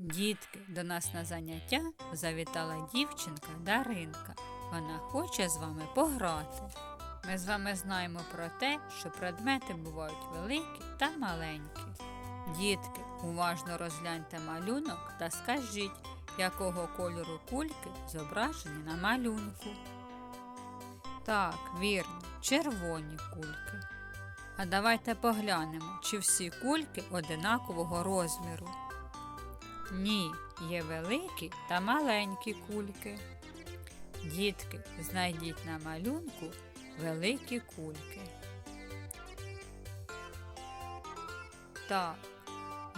Дітки, до нас на заняття завітала дівчинка Даринка. Вона хоче з вами пограти. Ми з вами знаємо про те, що предмети бувають великі та маленькі. Дітки, уважно розгляньте малюнок та скажіть, якого кольору кульки зображені на малюнку. Так, вірно, червоні кульки. А давайте поглянемо, чи всі кульки одинакового розміру. Ні, є великі та маленькі кульки. Дітки, знайдіть на малюнку великі кульки. Так,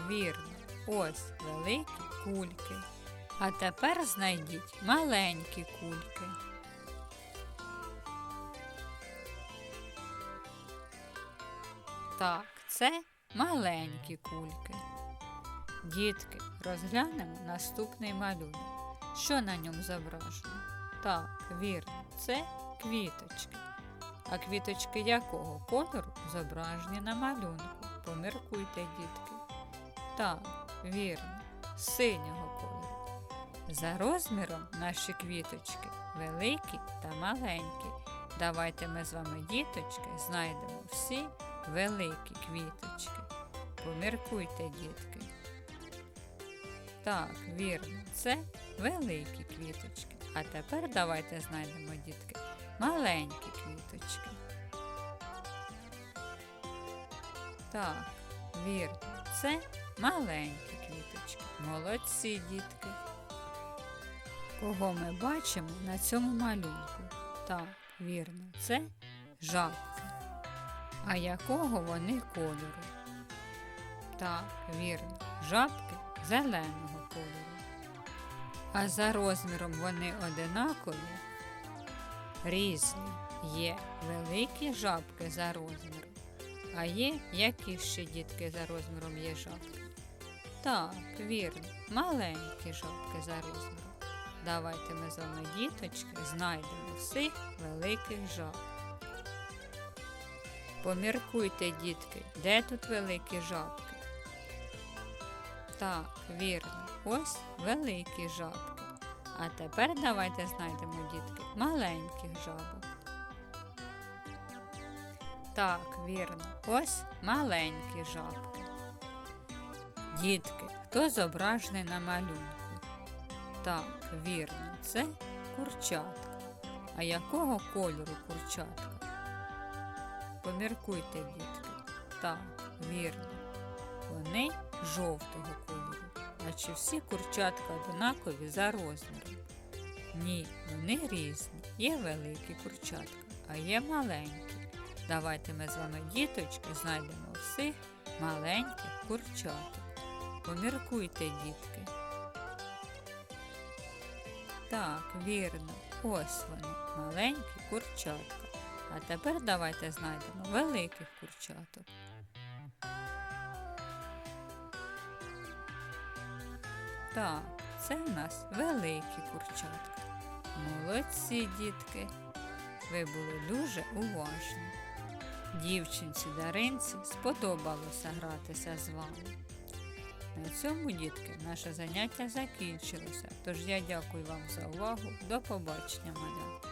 вірно, ось великі кульки. А тепер знайдіть маленькі кульки. Так, це маленькі кульки. Дітки, розглянемо наступний малюнок. Що на ньому зображено? Так, вірно, це квіточки. А квіточки якого кольору зображені на малюнку? Поміркуйте, дітки. Так, вірно, синього кольору. За розміром наші квіточки великі та маленькі. Давайте ми з вами, діточки, знайдемо всі великі квіточки. Поміркуйте, дітки. Так, вірно, це великі квіточки. А тепер давайте знайдемо, дітки, маленькі квіточки. Так, вірно, це маленькі квіточки. Молодці, дітки. Кого ми бачимо на цьому малюнку? Так, вірно, це жабки. А якого вони кольору? Так, вірно, жабки зеленого кольору. А за розміром вони одинакові? Різні. Є великі жабки за розміром. А є які ще дітки за розміром є жабки? Так, вірно, маленькі жабки за розміром. Давайте ми з вами, діточки, знайдемо всіх великих жаб. Поміркуйте, дітки, де тут великі жабки? Так, вірно, ось великі жабки. А тепер давайте знайдемо, дітки, маленьких жабок. Так, вірно, ось маленькі жабки. Дітки, хто зображений на малюнку? Так, вірно, це курчатка. А якого кольору курчатка? Поміркуйте, дітки. Так, вірно. Вони жовтого кольору. А чи всі курчатка однакові за розміром? Ні, вони різні. Є великі курчатка, а є маленькі. Давайте ми з вами, діточки, знайдемо всіх маленьких курчаток. Поміркуйте, дітки. Так, вірно, ось вони, маленькі курчатка. А тепер давайте знайдемо великих курчаток. Так, це в нас великі курчатка. Молодці, дітки. Ви були дуже уважні. Дівчинці Даринці сподобалося гратися з вами. На цьому, дітки, наше заняття закінчилося. Тож я дякую вам за увагу. До побачення, малята.